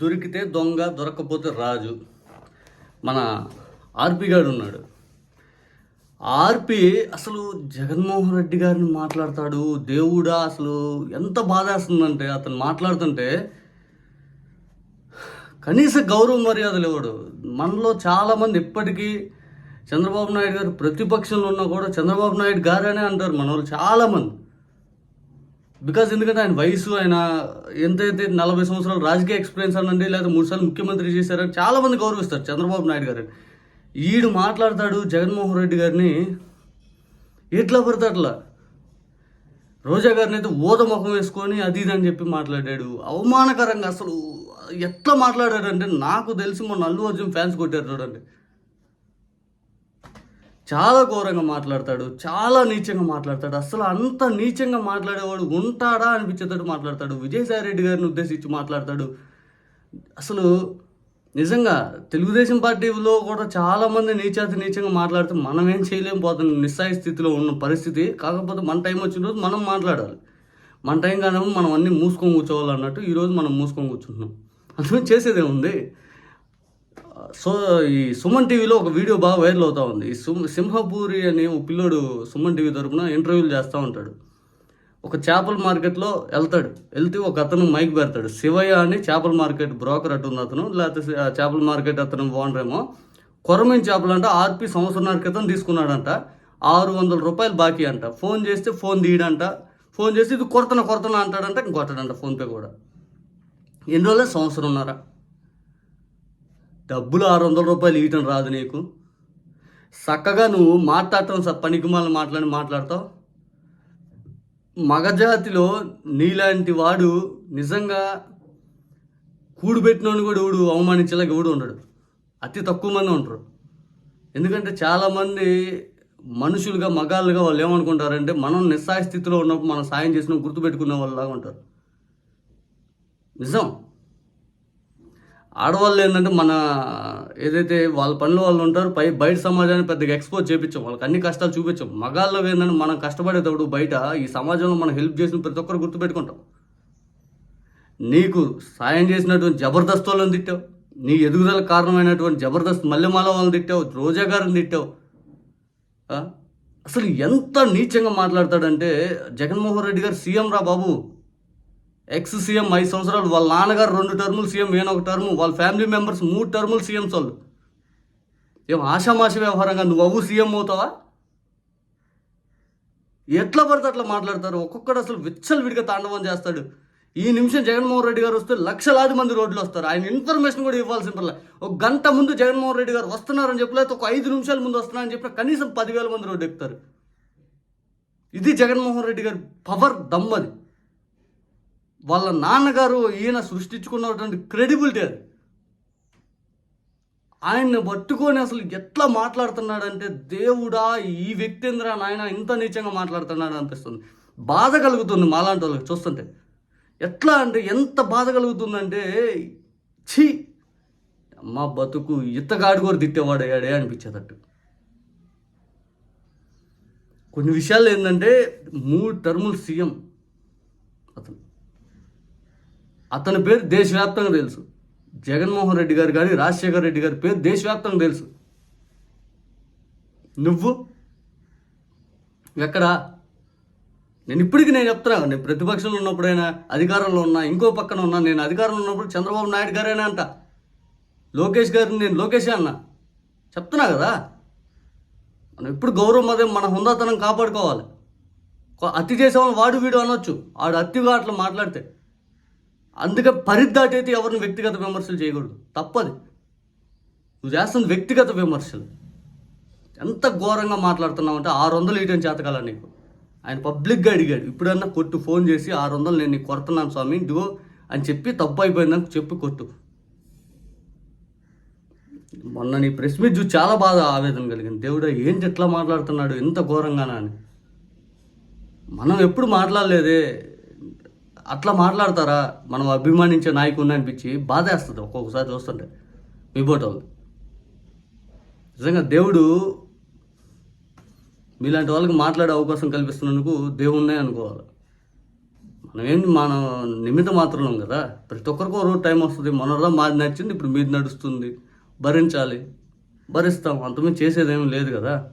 దొరికితే దొంగ దొరకపోతే రాజు. మన ఆర్పి గారు ఉన్నాడు. ఆర్పి అసలు జగన్మోహన్ రెడ్డి గారిని మాట్లాడతాడు. దేవుడా అసలు ఎంత బాధేస్తుందంటే అతను మాట్లాడుతుంటే కనీస గౌరవ మర్యాదలు ఇవ్వడు. మనలో చాలామంది ఇప్పటికీ చంద్రబాబు నాయుడు గారు ప్రతిపక్షంలో ఉన్నా కూడా చంద్రబాబు నాయుడు గారనే అంటారు మన వాళ్ళు చాలామంది. బికాజ్ ఎందుకంటే ఆయన వయసు ఆయన ఎంతైతే నలభై సంవత్సరాలు రాజకీయ ఎక్స్పీరియన్స్ అనండి లేదా మూడుసార్లు ముఖ్యమంత్రి చేశారని చాలా మంది గౌరవిస్తారు చంద్రబాబు నాయుడు గారిని. ఈడు మాట్లాడతాడు జగన్మోహన్ రెడ్డి గారిని ఎట్లా పడితే అట్లా రోజా గారిని అయితే ఊద ముఖం వేసుకొని అది ఇది అని చెప్పి మాట్లాడాడు. అవమానకరంగా అసలు ఎట్లా మాట్లాడాడంటే నాకు తెలిసి మొన్న అల్లు అర్జున్ ఫ్యాన్స్ కొట్టారు చూడండి. చాలా ఘోరంగా మాట్లాడతాడు చాలా నీచంగా మాట్లాడతాడు. అసలు అంత నీచంగా మాట్లాడేవాడు ఉంటాడా అనిపించేటట్టు మాట్లాడతాడు. విజయసాయి రెడ్డి గారిని ఉద్దేశించి మాట్లాడతాడు. అసలు నిజంగా తెలుగుదేశం పార్టీలో కూడా చాలామంది నీచాతి నీచంగా మాట్లాడితే మనం ఏం చేయలేం పోతున్నాం నిస్సాయ స్థితిలో ఉన్న పరిస్థితి. కాకపోతే మన టైం వచ్చిన రోజు మనం మాట్లాడాలి. మన టైం కానప్పుడు మనం అన్నీ మూసుకొని కూర్చోవాలి అన్నట్టు ఈరోజు మనం మూసుకొని కూర్చుంటున్నాం. అందులో చేసేదే ఉంది సో ఈ సుమన్ టీవీలో ఒక వీడియో బాగా వైరల్ అవుతా ఉంది. ఈ సింహపూరి అనే ఒక పిల్లోడు సుమన్ టీవీ తరపున ఇంటర్వ్యూలు చేస్తూ ఉంటాడు. ఒక చేపల మార్కెట్లో వెళ్తాడు. వెళ్తే ఒక అతను మైక్ పెడతాడు. శివయ్య అని చేపల మార్కెట్ బ్రోకర్ అటు ఉంది అతను లేకపోతే చేపల మార్కెట్ అతను ఓనరేమో కొరమైన చేపలు అంట ఆర్పి సంవత్సరాల క్రితం తీసుకున్నాడంట. ఆరు వందల రూపాయలు బాకీ అంట. ఫోన్ చేస్తే ఫోన్ తీయడంట. ఫోన్ చేసి ఇది కొరతన కొరతన అంటాడంట ఇంక కొట్టడంట ఫోన్పే కూడా. ఎన్ని రోజులే? సంవత్సరం ఉన్నారా డబ్బులు ఆరు వందల రూపాయలు ఇవ్వటం రాదు నీకు. చక్కగా నువ్వు మాట్లాడటం స పనికి మళ్ళీ మాట్లాడి మాట్లాడతావు. మగజాతిలో నీలాంటి వాడు నిజంగా కూడుబెట్టినోడు కూడా ఎవడు అవమానించేలాగా ఎవడు ఉండడు. అతి తక్కువ మంది ఉంటారు. ఎందుకంటే చాలామంది మనుషులుగా మగాళ్ళుగా వాళ్ళు ఏమనుకుంటారంటే మనం నిస్సాయ స్థితిలో ఉన్నప్పుడు మనం సాయం చేసిన గుర్తుపెట్టుకునే వాళ్ళలాగా ఉంటారు. నిజం. ఆడవాళ్ళు ఏంటంటే మన ఏదైతే వాళ్ళ పనిలో వాళ్ళు ఉంటారు పై బయట సమాజాన్ని పెద్దగా ఎక్స్పోజ్ చేపించాం. వాళ్ళకి అన్ని కష్టాలు చూపించాం. మగాళ్ళు ఏంటంటే మనం కష్టపడేటప్పుడు బయట ఈ సమాజంలో మనం హెల్ప్ చేసిన ప్రతి ఒక్కరు గుర్తుపెట్టుకుంటాం. నీకు సాయం చేసినటువంటి జబర్దస్త్ వాళ్ళని తిట్టావు. నీ ఎదుగుదల కారణమైనటువంటి జబర్దస్త్ మల్లెమాల వాళ్ళని తిట్టావు. రోజా గారిని తిట్టావు. అసలు ఎంత నీచంగా మాట్లాడతాడంటే జగన్మోహన్ రెడ్డి గారు సీఎం రా బాబు. ఎక్స్ సీఎం ఐదు సంవత్సరాలు వాళ్ళ నాన్నగారు రెండు టర్ములు సీఎం నేను ఒక టర్ము వాళ్ళ ఫ్యామిలీ మెంబర్స్ మూడు టర్ములు సీఎంస్ వాళ్ళు ఏం ఆషామాష వ్యవహారంగా నువ్వు అవ్వు సీఎం అవుతావా? ఎట్లా పడితే అట్లా మాట్లాడతారు? ఒక్కొక్కడు అసలు విచ్చలు విడిగా తాండవం చేస్తాడు. ఈ నిమిషం జగన్మోహన్ రెడ్డి గారు వస్తే లక్షలాది మంది రోడ్లు వస్తారు. ఆయన ఇన్ఫర్మేషన్ కూడా ఇవ్వాల్సిన పర్లే. ఒక గంట ముందు జగన్మోహన్ రెడ్డి గారు వస్తున్నారని చెప్పలేదు ఒక ఐదు నిమిషాల ముందు వస్తున్నారని చెప్పిన కనీసం పదివేల మంది రోడ్డు ఎక్కుతారు. ఇది జగన్మోహన్ రెడ్డి గారి పవర్ దమ్మది. వాళ్ళ నాన్నగారు ఈయన సృష్టించుకున్నటువంటి క్రెడిబిలిటీ అది. ఆయన్ని పట్టుకొని అసలు ఎట్లా మాట్లాడుతున్నాడంటే దేవుడా ఈ వ్యక్తి ఎందురా నాయన ఇంత నీచంగా మాట్లాడుతున్నాడు అనిపిస్తుంది. బాధ కలుగుతుంది మాలాంటి వాళ్ళకి చూస్తుంటే. ఎట్లా అంటే ఎంత బాధ కలుగుతుందంటే ఛీ అమ్మ బతుకు ఇత్తగాడు కూడా తిట్టేవాడు అయ్యాడే అనిపించేటట్టు. కొన్ని విషయాలు ఏంటంటే మూడు టర్ములు సీఎం. అతను అతని పేరు దేశవ్యాప్తంగా తెలుసు. జగన్మోహన్ రెడ్డి గారు కానీ రాజశేఖర్ రెడ్డి గారి పేరు దేశవ్యాప్తంగా తెలుసు. నువ్వు? ఎక్కడా? నేను ఇప్పటికీ నేను చెప్తున్నా నేను ప్రతిపక్షంలో ఉన్నప్పుడైనా అధికారంలో ఉన్నా ఇంకో పక్కన ఉన్నా నేను అధికారంలో ఉన్నప్పుడు చంద్రబాబు నాయుడు గారేనా అంట. లోకేష్ గారిని నేను లోకేషే అన్నా. చెప్తున్నా కదా. మనం ఎప్పుడు గౌరవం అదే మన హుందాతనం కాపాడుకోవాలి. కొ- అతి చేసేవాళ్ళు వాడు వీడు అనొచ్చు. ఆడు అతిగా అట్లా మాట్లాడితే. అందుకే పరిద్దాటైతే ఎవరిని వ్యక్తిగత విమర్శలు చేయకూడదు. తప్పది. నువ్వు చేస్తుంది వ్యక్తిగత విమర్శలు. ఎంత ఘోరంగా మాట్లాడుతున్నావు అంటే ఆరు వందలు ఇయటం చేతకాల నీకు. ఆయన పబ్లిక్గా అడిగాడు ఇప్పుడన్నా కొట్టు ఫోన్ చేసి ఆరు వందలు నేను నీకు కొడుతున్నాను స్వామి ఇదిగో అని చెప్పి తప్పు అయిపోయిందని చెప్పి కొట్టు. మొన్న నీ ప్రెస్ మీట్ చూసి చాలా బాధ ఆవేదన కలిగింది. దేవుడా ఏంటి ఎట్లా మాట్లాడుతున్నాడు? ఎంత ఘోరంగానా అని. మనం ఎప్పుడు మాట్లాడలేదే. అట్లా మాట్లాడతారా? మనం అభిమానించే నాయకుడిని అనిపించి బాధేస్తుంది ఒక్కొక్కసారి చూస్తుంటే. మీ బోటోళ్ళు నిజంగా దేవుడు మీలాంటి వాళ్ళకి మాట్లాడే అవకాశం కల్పిస్తున్నందుకు దేవుణ్ణే అనుకోవాలి. మనమేం మన మనం నిమిత్త మాత్రం కదా. ప్రతి ఒక్కరికి ఒక రోజు టైం వస్తుంది. మొన్నదా మాది నచ్చింది ఇప్పుడు మీది నడుస్తుంది. భరించాలి. భరిస్తాం. అంతమే చేసేదేమీ లేదు కదా.